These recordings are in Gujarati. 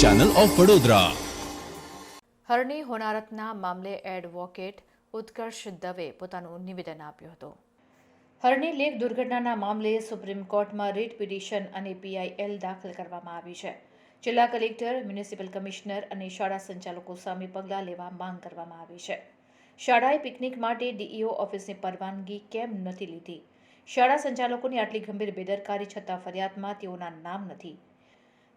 ચેનલ ઓફ વડોદરા હરણી હોનારતના મામલે એડવોકેટ ઉત્કર્ષ દવે પોતાનું નિવેદન આપ્યું હતું. હરણી લેક દુર્ઘટનાના મામલે સુપ્રીમ કોર્ટમાં રીટ પિટિશન અને પીઆઈએલ દાખલ કરવામાં આવી છે. જિલ્લા કલેક્ટર, મ્યુનિસિપલ કમિશનર અને શાળા સંચાલકો સામે પગલાં લેવા માંગ કરવામાં આવી છે. શાળાએ પિકનિક માટે ડીઈઓ ઓફિસની પરવાનગી કેમ નથી લીધી? શાળા સંચાલકોની આટલી ગંભીર બેદરકારી છતાં ફરિયાદમાં તેઓના નામ નથી.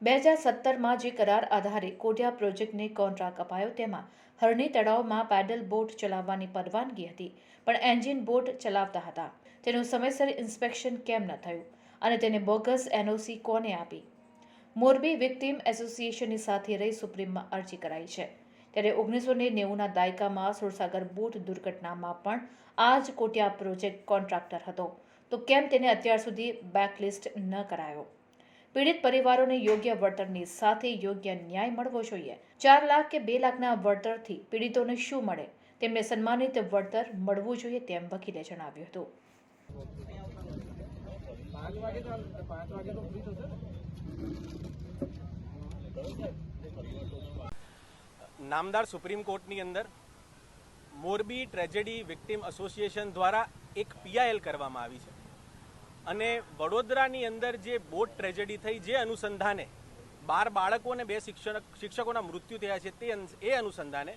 બે હજાર સત્તરમાં જે કરાર આધારે કોડિયા પ્રોજેક્ટને કોન્ટ્રાક્ટ અપાયો, તેમાં હરણી તળાવમાં પેડલ બોટ ચલાવવાની પરવાનગી હતી, પણ એન્જિન બોટ ચલાવતા હતા. તેનું સમયસર ઇન્સ્પેક્શન કેમ ન થયું અને તેને બોગસ એનઓસી કોને આપી? મોરબી વિક્ટીમ એસોસિએશનની સાથે રહી સુપ્રીમમાં અરજી કરાઈ છે. ત્યારે ઓગણીસો ને નેવુંના દાયકામાં સુરસાગર બોટ દુર્ઘટનામાં પણ આ જ કોટિયા પ્રોજેક્ટ કોન્ટ્રાક્ટર હતો. તો કેમ તેને અત્યાર સુધી બેકલિસ્ટ ન કરાયો? પીડિત પરિવારોને યોગ્ય વળતરની સાથે યોગ્ય ન્યાય મળવો જોઈએ. ચાર લાખ કે બે લાખના વળતરથી પીડિતોને શું મળે? તેમને સન્માનિત વળતર મળવું જોઈએ તેમ વકીલે જણાવ્યું હતું. નામદાર સુપ્રીમ કોર્ટની અંદર મોરબી ટ્રેજેડી વિક્ટિમ એસોસિએશન દ્વારા એક પીઆઈએલ કરવામાં આવી છે. અને વડોદરાની અંદર જે બોટ ટ્રેજેડી થઈ જે અનુસંધાને બાર બાળકો અને બે શિક્ષક શિક્ષકોના મૃત્યુ થયા છે તે એ અનુસંધાને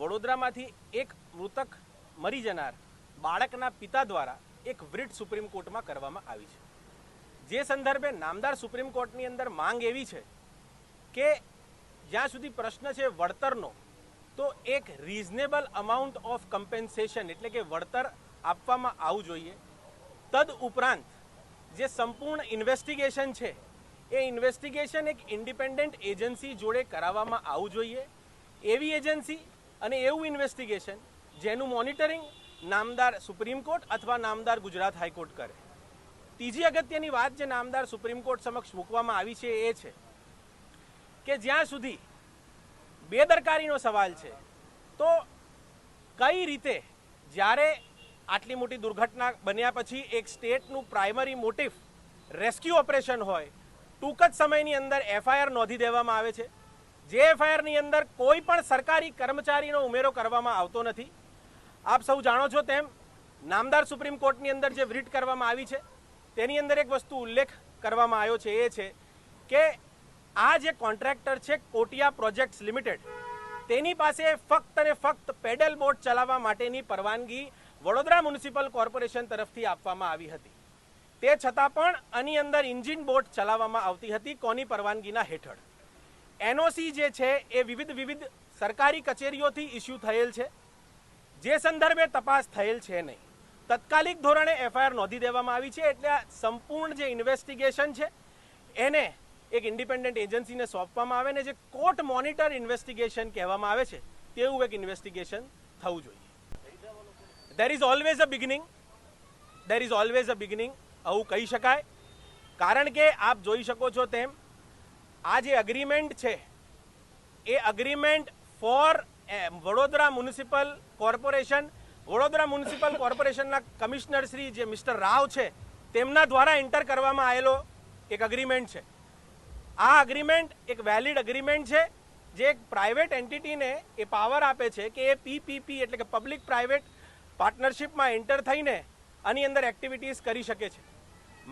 વડોદરામાંથી એક મૃતક મરી જનાર બાળકના પિતા દ્વારા એક વ્રિટ સુપ્રીમ કોર્ટમાં કરવામાં આવી છે. જે સંદર્ભે નામદાર સુપ્રીમ કોર્ટની અંદર માંગ એવી છે કે જ્યાં સુધી પ્રશ્ન છે વળતરનો, તો એક રિઝનેબલ અમાઉન્ટ ઓફ કમ્પેન્સેશન એટલે કે વળતર આપવામાં આવવું જોઈએ. તદ ઉપરાંત જે સંપૂર્ણ ઇન્વેસ્ટિગેશન છે, એ ઇન્વેસ્ટિગેશન એક ઇન્ડિપેન્ડન્ટ એજન્સી જોડે કરાવવામાં આવવું જોઈએ. એવી એજન્સી અને એવું ઇન્વેસ્ટિગેશન જેનું મોનિટરિંગ નામદાર સુપ્રીમ કોર્ટ અથવા નામદાર ગુજરાત હાઈકોર્ટ કરે. ત્રીજી અગત્યની વાત જે નામદાર સુપ્રીમ કોર્ટ સમક્ષ મૂકવામાં આવી છે એ છે કે જ્યાં સુધી બેદરકારીનો સવાલ છે, તો કઈ રીતે જ્યારે આટલી મોટી દુર્ઘટના બન્યા પછી એક સ્ટેટનું પ્રાઇમરી મોટિવ રેસ્ક્યુ ઓપરેશન હોય, ટૂંક જ સમયની અંદર એફઆઈઆર નોંધી દેવામાં આવે છે. જે એફઆઈઆરની અંદર કોઈ પણ સરકારી કર્મચારીનો ઉમેરો કરવામાં આવતો નથી. આપ સૌ જાણો છો તેમ, નામદાર સુપ્રીમ કોર્ટની અંદર જે વ્રીટ કરવામાં આવી છે, તેની અંદર એક વસ્તુ ઉલ્લેખ કરવામાં આવ્યો છે એ છે કે આ જે કોન્ટ્રાક્ટર છે કોટિયા પ્રોજેક્ટ્સ લિમિટેડ, તેની પાસે ફક્ત અને ફક્ત પેડલ બોટ ચલાવવા માટેની પરવાનગી વડોદરા મ્યુનિસિપલ કોર્પોરેશન તરફથી આપવામાં આવી હતી. તે છતાં પણ આની અંદર ઇન્જિન બોટ ચલાવવામાં આવતી હતી કોની પરવાનગીના હેઠળ. એનઓસી જે છે એ વિવિધ વિવિધ સરકારી કચેરીઓથી ઇસ્યુ થયેલ છે. જે સંદર્ભે તપાસ થયેલ છે નહીં. તત્કાલિક ધોરણે એફઆઈઆર નોંધી દેવામાં આવી છે એટલે આ સંપૂર્ણ જે ઇન્વેસ્ટિગેશન છે એને એક ઇન્ડિપેન્ડન્ટ એજન્સીને સોંપવામાં આવે ને જે કોર્ટ મોનિટર ઇન્વેસ્ટિગેશન કહેવામાં આવે છે તેવું એક ઇન્વેસ્ટિગેશન થવું જોઈએ. There is always a beginning there is always a beginning આવું કહી શકાય. કારણ કે આપ જોઈ શકો છો તેમ, આ જે અગ્રીમેન્ટ છે, એ agreement for Vadodara municipal corporation Vadodara municipal કોર્પોરેશનના કમિશનર શ્રી જે મિસ્ટર રાવ છે, તેમના દ્વારા એન્ટર કરવામાં આવેલો એક અગ્રીમેન્ટ છે. આ અગ્રીમેન્ટ એક વેલિડ અગ્રીમેન્ટ છે, જે એક પ્રાઇવેટ એન્ટિટીને એ પાવર આપે છે કે એ પીપીપી એટલે કે પબ્લિક પ્રાઇવેટ પાર્ટનરશિપમાં એન્ટર થઈને આની અંદર એક્ટિવિટીઝ કરી શકે છે.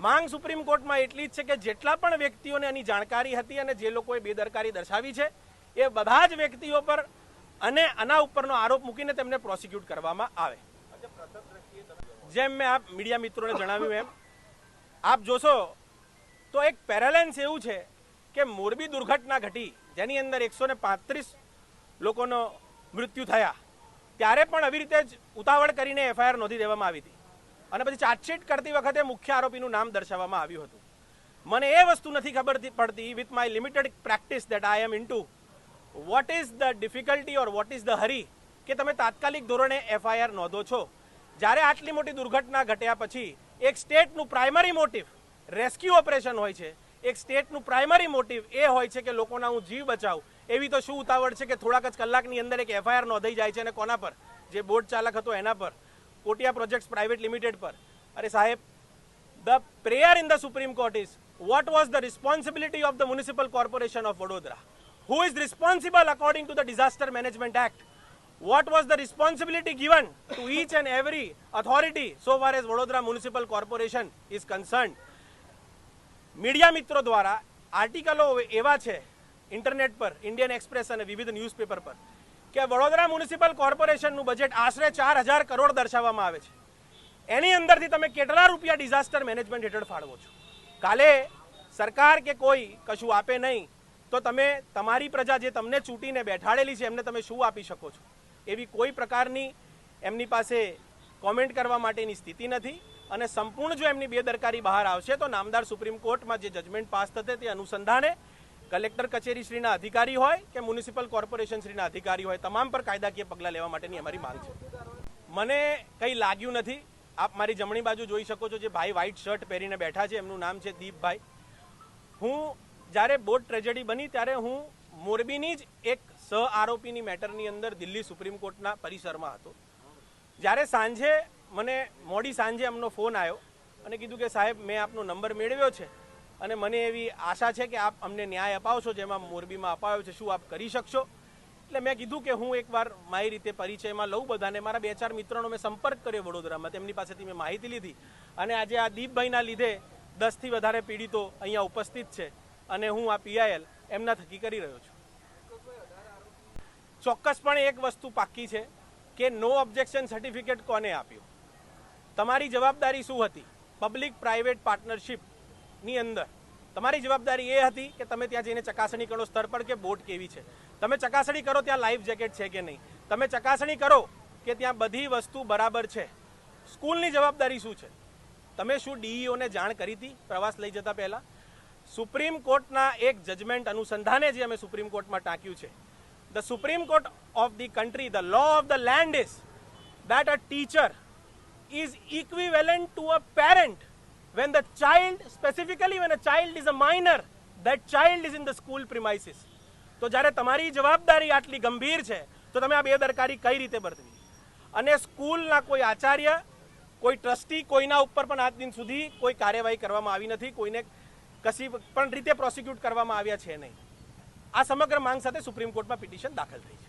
માંગ સુપ્રીમ કોર્ટમાં એટલી જ છે કે જેટલા પણ વ્યક્તિઓને આની જાણકારી હતી અને જે લોકોએ બેદરકારી દર્શાવી છે, એ બધા જ વ્યક્તિઓ પર અને આના ઉપરનો આરોપ મૂકીને તેમને પ્રોસિક્યુટ કરવામાં આવે. જેમ મેં આપ મીડિયા મિત્રોને જણાવ્યું એમ, આપ જોશો તો એક પેરેલેન્સ એવું છે કે મોરબી દુર્ઘટના ઘટી, જેની અંદર એકસો પાંત્રીસ લોકોનો મૃત્યુ થયા. ત્યારે પણ આવી રીતે જ ઉતાવળ કરીને એફઆઈઆર નોંધી દેવામાં આવી હતી. અને પછી ચાર્જશીટ કરતી વખતે મુખ્ય આરોપીનું નામ દર્શાવવામાં આવ્યું હતું. મને એ વસ્તુ નથી ખબર પડતી with my limited practice that I am into what is the difficulty or what is the hurry કે તમે તાત્કાલિક ધોરણે એફઆઈઆર નોંધો છો. જ્યારે આટલી મોટી દુર્ઘટના ઘટ્યા પછી એક સ્ટેટનું પ્રાઇમરી મોટિવ રેસ્ક્યુ ઓપરેશન હોય છે. એક સ્ટેટનું પ્રાઇમરી મોટિવ એ હોય છે કે લોકોના હું જીવ બચાવું. એવી તો શું ઉતાવળ છે કે થોડાક જ કલાકની અંદર એક એફઆઈઆર નોંધાઈ જાય છે અને કોના પર જે બોટ ચાલક હતો એના પર કોટિયા પ્રોજેક્ટ્સ પ્રાઇવેટ લિમિટેડ પર અરે સાહેબ The prayer in the Supreme Court is what was the responsibility of the Municipal Corporation of Vadodara? who is responsible according to the disaster management act what was the responsibility given to each and every authority so far as vadodara municipal corporation is concerned media મિત્રો દ્વારા આર્ટિકલો એવા છે ઇન્ટરનેટ પર, ઇન્ડિયન એક્સપ્રેસ અને વિવિધ ન્યૂઝપેપર પર, કે વડોદરા મ્યુનિસિપલ કોર્પોરેશનનું બજેટ આશરે ચાર હજાર કરોડ દર્શાવવામાં આવે છે. એની અંદરથી તમે કેટલા રૂપિયા ડિઝાસ્ટર મેનેજમેન્ટ હેઠળ ફાળવો છો? કાલે સરકાર કે કોઈ કશું આપે નહીં, તો તમે તમારી પ્રજા જે તમને ચૂંટીને બેઠાડેલી છે, એમને તમે શું આપી શકો છો? એવી કોઈ પ્રકારની એમની પાસે કોમેન્ટ કરવા માટેની સ્થિતિ નથી અને સંપૂર્ણ જો એમની બેદરકારી બહાર આવશે, તો નામદાર સુપ્રીમ કોર્ટમાં જે જજમેન્ટ પાસ થશે તે અનુસંધાને કલેક્ટર કચેરી શ્રીના અધિકારી હોય કે મ્યુનિસિપલ કોર્પોરેશન શ્રીના અધિકારી હોય, તમામ પર કાયદાકીય પગલાં લેવા માટેની અમારી માંગ છે. મને કંઈ લાગ્યું નથી. આપ મારી જમણી બાજુ જોઈ શકો છો જે ભાઈ વ્હાઇટ શર્ટ પહેરીને બેઠા છે, એમનું નામ છે દીપભાઈ. હું જ્યારે બોટ ટ્રેજેડી બની ત્યારે હું મોરબીની જ એક સહ આરોપીની મેટરની અંદર દિલ્હી સુપ્રીમ કોર્ટના પરિસરમાં હતો. જ્યારે સાંજે મને મોડી સાંજે એમનો ફોન આવ્યો અને કીધું કે સાહેબ, મેં આપનો નંબર મેળવ્યો છે. અને મને એવી આશા છે કે આપ અમને ન્યાય અપાવશો, જેમાં મોરબીમાં અપાયો છે, શું આપ કરી શકશો? એટલે મેં કીધું કે હું એકવાર મારી રીતે પરિચયમાં લઉં બધાને. મારા બે ચાર મિત્રોનો મેં સંપર્ક કર્યો વડોદરામાં, તેમની પાસેથી મેં માહિતી લીધી. અને આજે આ દીપભાઈના લીધે દસથી વધારે પીડિતો અહીંયા ઉપસ્થિત છે અને હું આ પીઆઈએલ એમના થકી કરી રહ્યો છું. ચોક્કસપણે એક વસ્તુ પાક્કી છે કે નો ઓબ્જેક્શન સર્ટિફિકેટ કોને આપ્યું? તમારી જવાબદારી શું હતી? પબ્લિક પ્રાઇવેટ પાર્ટનરશિપની અંદર. તમારી જવાબદારી એ હતી કે તમે ત્યાં જઈને ચકાસણી કરો સ્તર પર કે બોટ કેવી છે. તમે ચકાસણી કરો ત્યાં લાઈફ જેકેટ છે કે નહીં. તમે ચકાસણી કરો કે ત્યાં બધી વસ્તુ બરાબર છે. સ્કૂલની જવાબદારી શું છે? તમે શું ડીઈઓને જાણ કરી હતી પ્રવાસ લઈ જતા પહેલાં? સુપ્રીમ કોર્ટના એક જજમેન્ટ અનુસંધાને જે અમે સુપ્રીમ કોર્ટમાં ટાંક્યું છે. The supreme court of the country the law of the land is that a teacher is equivalent to a parent when the child, specifically when a child is a minor, that child is in the school premises. તો જ્યારે તમારી જવાબદારી આટલી ગંભીર છે, તો તમે આ બેદરકારી કઈ રીતે બરતવી? અને સ્કૂલના કોઈ આચાર્ય, કોઈ ટ્રસ્ટી કોઈના ઉપર પણ આજ દિન સુધી કોઈ કાર્યવાહી કરવામાં આવી નથી, કોઈને કશી પણ રીતે પ્રોસિક્યુટ કરવામાં આવ્યા છે નહીં. આ સમગ્ર માંગ સાથે સુપ્રીમ કોર્ટમાં પિટિશન દાખલ થઈ છે.